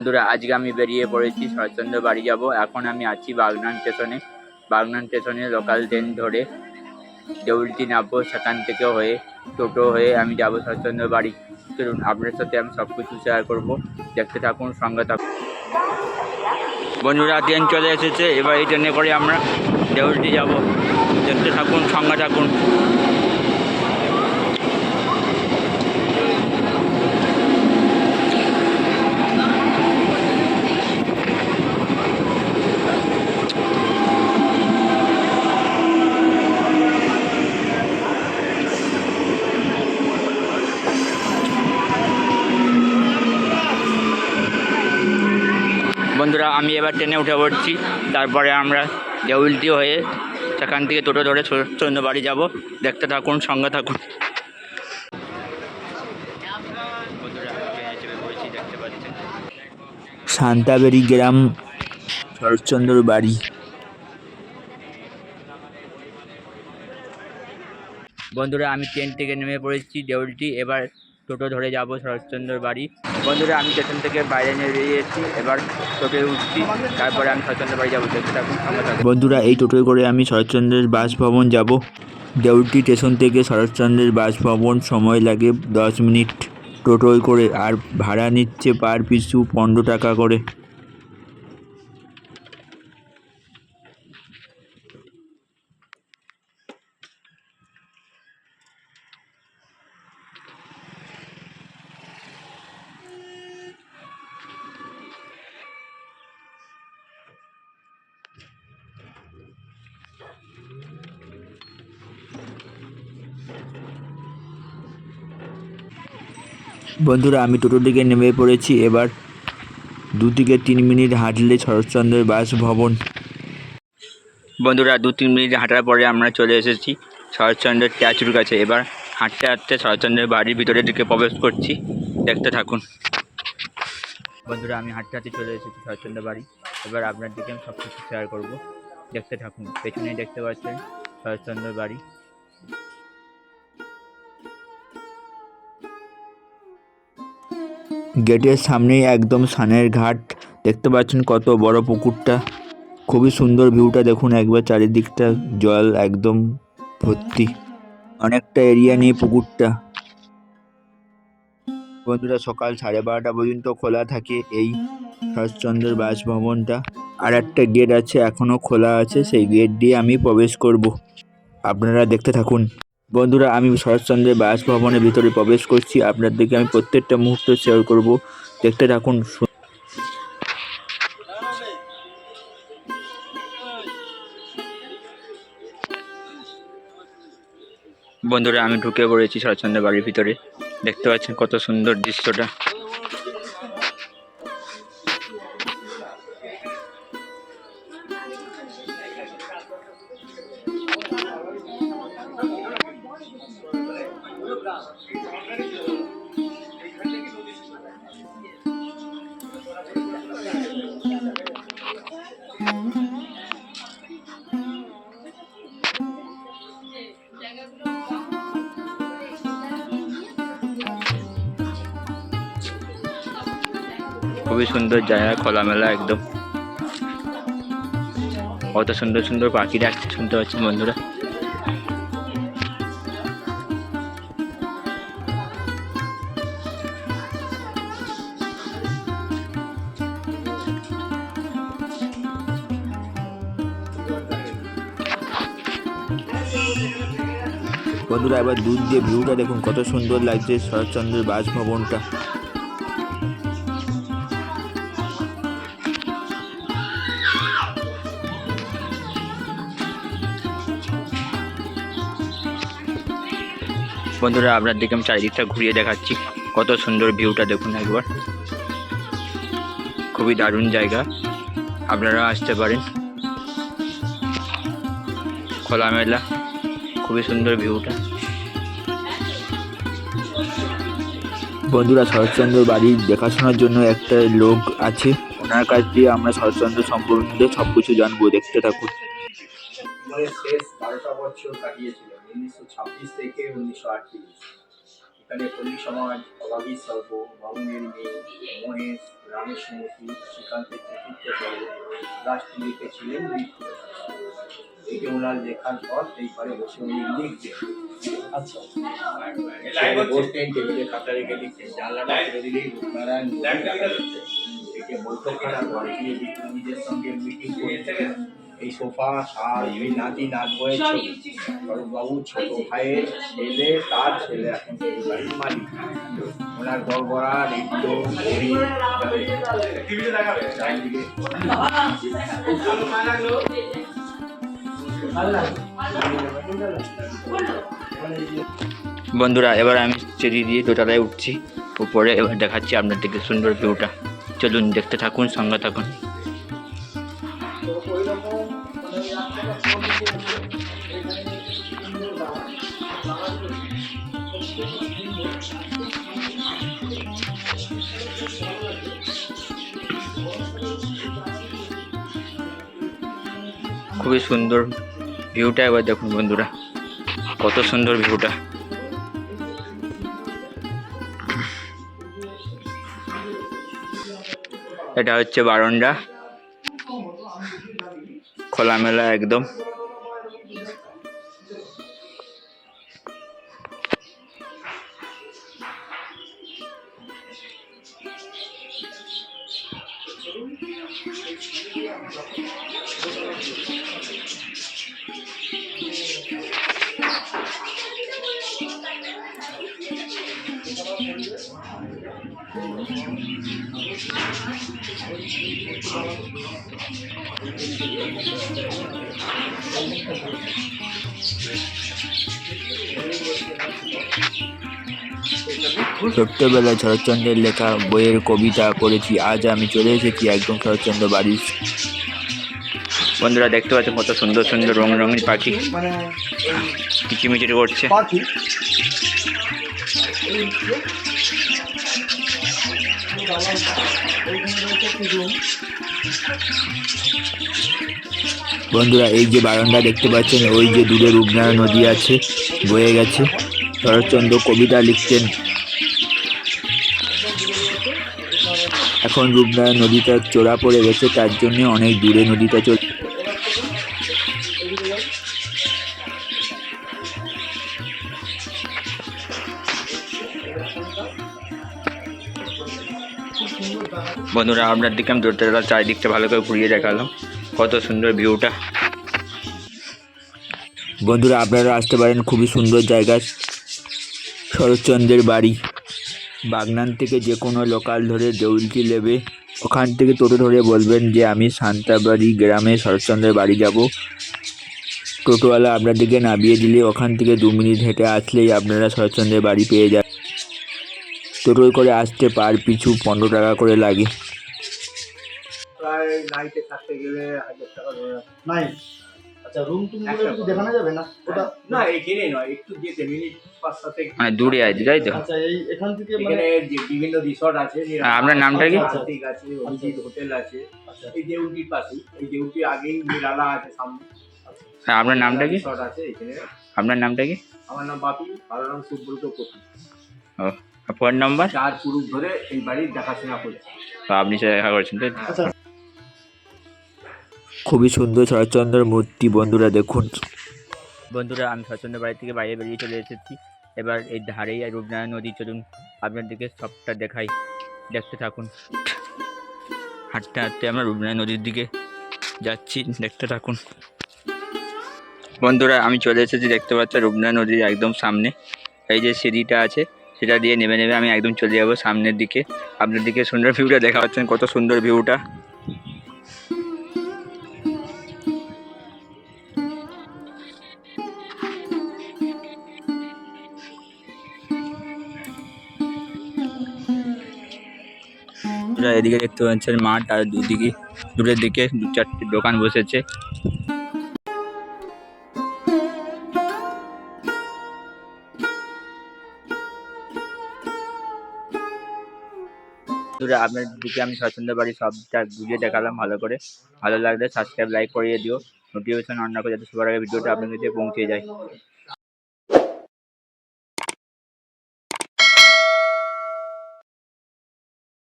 বন্ধুরা, আজকে আমি বেরিয়ে পড়েছি শরৎচন্দ্র বাড়ি যাব। এখন আমি আছি বাগনান স্টেশনে। বাগনান স্টেশনে লোকাল ট্রেন ধরে দেউলটি নামবো, সেখান থেকে হয়ে টোটো হয়ে আমি যাব শরৎচন্দ্র বাড়ি। চলুন, আপনার সাথে আমি সব কিছু শেয়ার করব। দেখতে থাকুন, সঙ্গে থাকুন। বন্ধুরা ট্রেন চলে এসেছে। এবার এই ট্রেনে করে আমরা দেউলটি যাব। দেখতে থাকুন, সঙ্গে থাকুন। বন্ধুরা আমি এবার ট্রেনে উঠে পড়ছি। তারপরে আমরা দেউলটি হয়ে সেখান থেকে টোটো ধরে বাড়ি যাব। দেখতে থাকুন সঙ্গে থাকুন। শান্তাবেরি গ্রাম শরৎচন্দ্র বাড়ি। বন্ধুরা আমি ট্রেন থেকে নেমে পড়েছি দেউলটি। এবার টোটো ধরে যাব শরৎচন্দ্র বাড়ি। বন্ধুরা, আমি স্টেশন থেকে বাইরে নিয়ে বেরিয়ে এসেছি, এবার টোটোয় উঠছি। তারপরে আমি শরৎচন্দ্র বাড়ি যাব। দেখতে থাকুন বন্ধুরা, এই টোটোয় করে আমি শরৎচন্দ্রের বাসভবন যাব। দেউলটি স্টেশন থেকে শরৎচন্দ্রের বাসভবন সময় লাগে দশ মিনিট। টোটোয় করে আর ভাড়া নিচ্ছে পার পিছু পনেরো টাকা করে। বন্ধুরা, আমি টোটো থেকে নেমে পড়েছি। এবার দু থেকে তিন মিনিট হাঁটলে শরৎচন্দ্রের বাসভবন। বন্ধুরা, দু তিন মিনিট হাঁটার পরে আমরা চলে এসেছি শরৎচন্দ্রের স্ট্যাচুর কাছে। এবার হাঁটতে হাঁটতে শরৎচন্দ্রের বাড়ির ভিতরে দিকে প্রবেশ করছি। দেখতে থাকুন। বন্ধুরা, আমি হাঁটতে হাঁটতে চলে এসেছি শরৎচন্দ্র বাড়ি। এবার আপনার দিকে আমি সব কিছু শেয়ার করব। দেখতে থাকুন। পেছনেই দেখতে পাচ্ছেন শরৎচন্দ্র বাড়ি। গেটের সামনেই একদম সানের ঘাট। দেখতে পাচ্ছেন কত বড় পুকুরটা। খুবই সুন্দর ভিউটা দেখুন একবার, চারিদিকটা জল একদম ভর্তি। অনেকটা এরিয়া নিয়ে পুকুরটা। বন্ধুরা, সকাল সাড়ে বারোটা পর্যন্ত খোলা থাকে এই শরৎচন্দ্রের বাসভবনটা। আর একটা গেট আছে এখনও খোলা আছে, সেই গেট দিয়ে আমি প্রবেশ করব। আপনারা দেখতে থাকুন। বন্ধুরা, আমি শরৎচন্দ্রের বাসভবনের ভিতরে প্রবেশ করছি। আপনার দিকে আমি প্রত্যেকটা মুহূর্ত শেয়ার করব। দেখতে থাকুন বন্ধুরা, আমি ঢুকে পড়েছি শরৎচন্দ্রের বাড়ির ভিতরে। দেখতে পাচ্ছেন কত সুন্দর দৃশ্যটা। খুবই সুন্দর জায়গা, খোলামেলা একদম। কত সুন্দর সুন্দর পাখি ডাকছে শুনতে পাচ্ছেন বন্ধুরা। বন্ধুরা, এবার দুধ দিয়ে ভিউটা দেখুন, কত সুন্দর লাগছে শরৎচন্দ্রের বাসভবনটা। বন্ধুরা আপনার দিকে আমি চারিদিকটা ঘুরিয়ে দেখাচ্ছি। কত সুন্দর ভিউটা দেখুন একবার। খুবই দারুণ জায়গা। আপনারা আসতে পারেন। খোলামেলা। খুবই সুন্দর ভিউটা। বন্ধুরা শরৎচন্দ্র বাড়ির দেখাশোনার জন্য একটা লোক আছে। ওনার কাছ দিয়ে আমরা শরৎচন্দ্র সম্পর্কে সব কিছু জানব দেখতে থাকুন। শেষ বারোটা বছর উনিশশো ছাব্বিশ থেকে উনিশশো আটত্রিশ। এখানে পল্লী সমাজ অভাবী সর্ব বামুনের মেয়ে মহেশ রামেশ মূর্তি শ্রীকান্তের চতুর্থ পর্ব রাষ্ট্রীয়তে ছিলেন বিক্ষু এই ওনার লেখার পর এই পারে বসে উনি লিখতেন আচ্ছা। বসতেন টেবিলে খাতা রেখে লিখতেন জানলাটা খুলে দিলেই রূপনারায়ণ দেখা বৈঠকখানা ঘরে গিয়ে বিক্রমীদের সঙ্গে মিটিং করতেন এই সোফা শাল এই নাতি নাত বয়ের ছবি বাবু ছোট ভাইয়ের ছেলে তার ছেলে এখন বাড়ির মালিক। ওনার গড়গড়া রেডিও চারিদিকে। বন্ধুরা এবার আমি সিঁড়ি দিয়ে দোতলায় উঠছি। উপরে এবার দেখাচ্ছি আপনাদেরকে সুন্দর ভিউটা। চলুন দেখতে থাকুন সঙ্গে থাকুন। খুবই সুন্দর ভিউটা এবার দেখুন বন্ধুরা। কত সুন্দর ভিউটা। এটা হচ্ছে বারন্ডা। খোলামেলা একদম। ছোট্টবেলায় শরৎচন্দ্রের লেখা বইয়ের কবিতা পড়েছি আজ আমি চলে এসেছি একদম শরৎচন্দ্র বাড়ির বন্ধুরা দেখতে পাচ্ছেন কত সুন্দর সুন্দর রং রঙের পাখি। মানে কিচিমিচির বন্ধুরা, এই যে বারান্দা দেখতে পাচ্ছেন, ওই যে দূরে রূপনারায়ণ নদী আছে, বয়ে গেছে। শরৎচন্দ্র কবিতা লিখতেন এখন রূপনারায়ণ নদীটা চোরা পড়ে গেছে, তার জন্য অনেক দূরে নদীটা চল বন্ধুরা আপনার দিকে আমি দূরতলা চারিদিকটা ভালো করে ঘুরিয়ে দেখালাম। কত সুন্দর ভিউটা বন্ধুরা, আপনারা আসতে পারেন খুবই সুন্দর জায়গা শরৎচন্দ্রের বাড়ি। বাগনান থেকে যে কোনো লোকাল ধরে দেউলটি নেবে ওখান থেকে টোটো ধরে বলবেন যে, আমি শান্তাবাড়ি গ্রামে শরৎচন্দ্রের বাড়ি যাব। টোটোওয়ালা আপনাদেরকে নামিয়ে দিলে, ওখান থেকে দু মিনিট হেঁটে আসলেই আপনারা শরৎচন্দ্রের বাড়ি পেয়ে যান টোটোয় করে আসতে পার পিছু পনেরো টাকা করে লাগে। প্রায় নাইটে থাকতে গেলে হাজার টাকা ধরে নাই আচ্ছা রুম টুম একটা একটু দেখানো যাবে না? ওটা না এখানে নয় একটু যেতে মিনিট পাঁচ সাথে মানে দূরে আছে তাই তো? আচ্ছা এই এখান থেকে মানে এখানে বিভিন্ন রিসর্ট আছে হ্যাঁ, আপনার নামটা কি? ঠিক আছে অভিজিৎ হোটেল আছে আচ্ছা। এই পাশে আগেই নিরালা আছে সামনে। হ্যাঁ আপনার নামটা কি? রিসর্ট আছে এখানে। আপনার নামটা কি? আমার নাম বাপি ভালো নাম সুব্রত কপি ও ফোন নাম্বার? চার পুরুষ ধরে এই বাড়ির দেখাশোনা করছে। তো আপনি সাথে দেখা করছেন তাই আচ্ছা। খুবই সুন্দর শরৎচন্দ্রের মূর্তি। বন্ধুরা দেখুন। বন্ধুরা, আমি সচন্দ্র বাড়ি থেকে বাইরে বেরিয়ে চলে এসেছি। এবার এই ধারেই আর রূপনারায়ণ নদী। চলুন আপনাদেরকে সবটা দেখাই। দেখতে থাকুন। হাঁটতে হাঁটতে আমরা রূপনারায়ণ নদীর দিকে যাচ্ছি। দেখতে থাকুন। বন্ধুরা, আমি চলে এসেছি। দেখতে পাচ্ছি রূপনারায়ণ নদীর একদম সামনে। এই যে সিঁড়িটা আছে, সেটা দিয়ে নেমে নেমে আমি একদম চলে যাব সামনের দিকে। আপনার দিকে সুন্দর ভিউটা দেখা পাচ্ছেন কত সুন্দর ভিউটা বন্ধুরা এদিকে দেখতে পাচ্ছেন মাঠ আর দুদিকে দূরের দিকে দু চারটে দোকান বসেছে। আপনার দিকে আমি স্বচ্ছন্দ বাড়ি সবটা বুঝিয়ে দেখালাম ভালো করে। ভালো লাগলে সাবস্ক্রাইব লাইক করিয়ে দিও। নোটিফিকেশন অন করে যাতে সবার আগে ভিডিওটা আপনার কাছে পৌঁছে যায়।